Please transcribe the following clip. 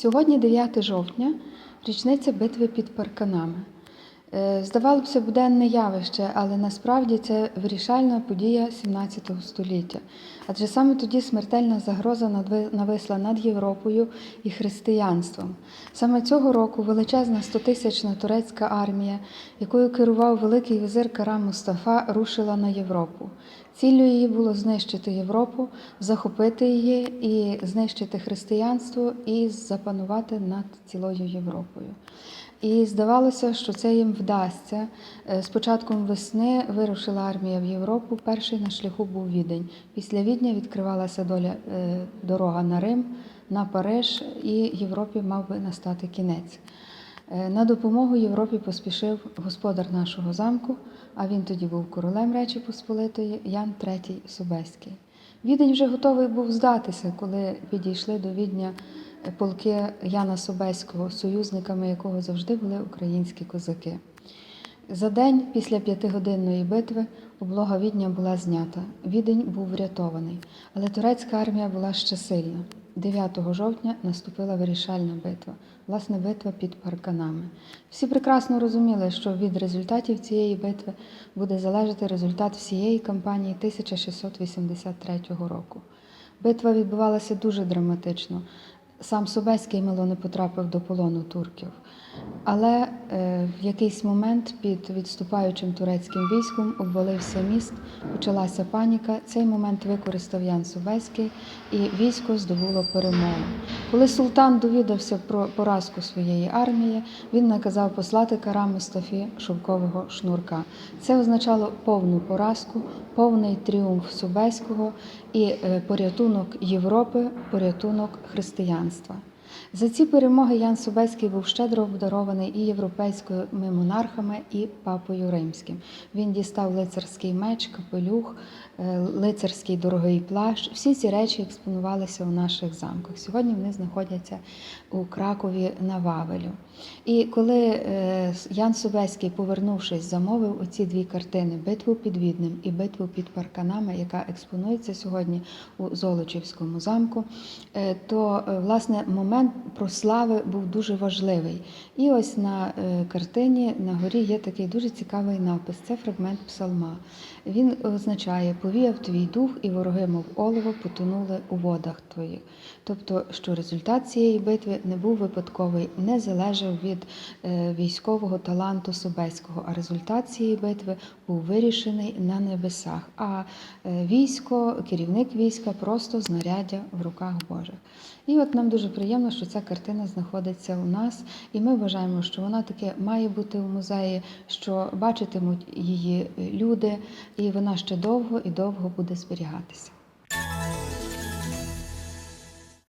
Сьогодні 9 жовтня, річниця битви під парканами. Е, Здавалося б, буденне явище, але насправді це вирішальна подія 17 століття. Адже саме тоді смертельна загроза нависла над Європою і християнством. Саме цього року величезна стотисячна турецька армія, якою керував великий візир Кара Мустафа, рушила на Європу. Ціллю її було знищити Європу, захопити її і знищити християнство і запанувати над цілою Європою. І здавалося, що це їм вдасться. Е, З початком весни вирушила армія в Європу. Перший на шляху був Відень. Після Відня відкривалася доля е, дорога на Рим, на Париж, і Європі мав би настати кінець. Е, На допомогу Європі поспішив господар нашого замку, а він тоді був королем Речі Посполитої Ян III Собеський. Відень вже готовий був здатися, коли підійшли до Відня е, полки Яна Собеського, союзниками якого завжди були українські козаки. За день після п'ятигодинної битви облога Відня була знята. Відень був врятований, але турецька армія була ще сильна. 9 жовтня наступила вирішальна битва, власне, битва під парканами. Всі прекрасно розуміли, що від результатів цієї битви буде залежати результат всієї кампанії 1683 року. Битва відбувалася дуже драматично. Сам Собеський мало не потрапив до полону турків. Але е, в якийсь момент під відступаючим турецьким військом обвалився міст, почалася паніка. Цей момент використав Ян Собеський, і військо здобуло перемогу. Коли султан довідався про поразку своєї армії, він наказав послати Кара Мустафі шовкового шнурка. Це означало повну поразку, повний тріумф Собеського і е, порятунок Європи, порятунок християнства. За ці перемоги Ян Собеський був щедро обдарований і європейськими монархами, і папою римським. Він дістав лицарський меч, капелюх, е, лицарський дорогий плащ. Всі ці речі експонувалися у наших замках. Сьогодні вони знаходяться у Кракові на Вавелю. І коли е, Ян Собеський, повернувшись, замовив оці дві картини Битву під Віднем і Битву під Парканами, яка експонується сьогодні у Золочівському замку, е, то власне момент прослави був дуже важливий. І ось на е, картині на горі є такий дуже цікавий напис. Це фрагмент псалма. Він означає Повіяв твій дух, і вороги, мов олово, потонули у водах твоїх. Тобто, що результат цієї битви не був випадковий, не залежав від е, військового таланту Собеського, а результат цієї битви був вирішений на небесах. А е, військо, керівник війська просто знаряддя в руках Божих. І от нам дуже приємно, що ця картина знаходиться у нас, і ми вважаємо, що вона таке має бути в музеї, що бачитимуть її люди, і вона ще довго і довго буде зберігатися.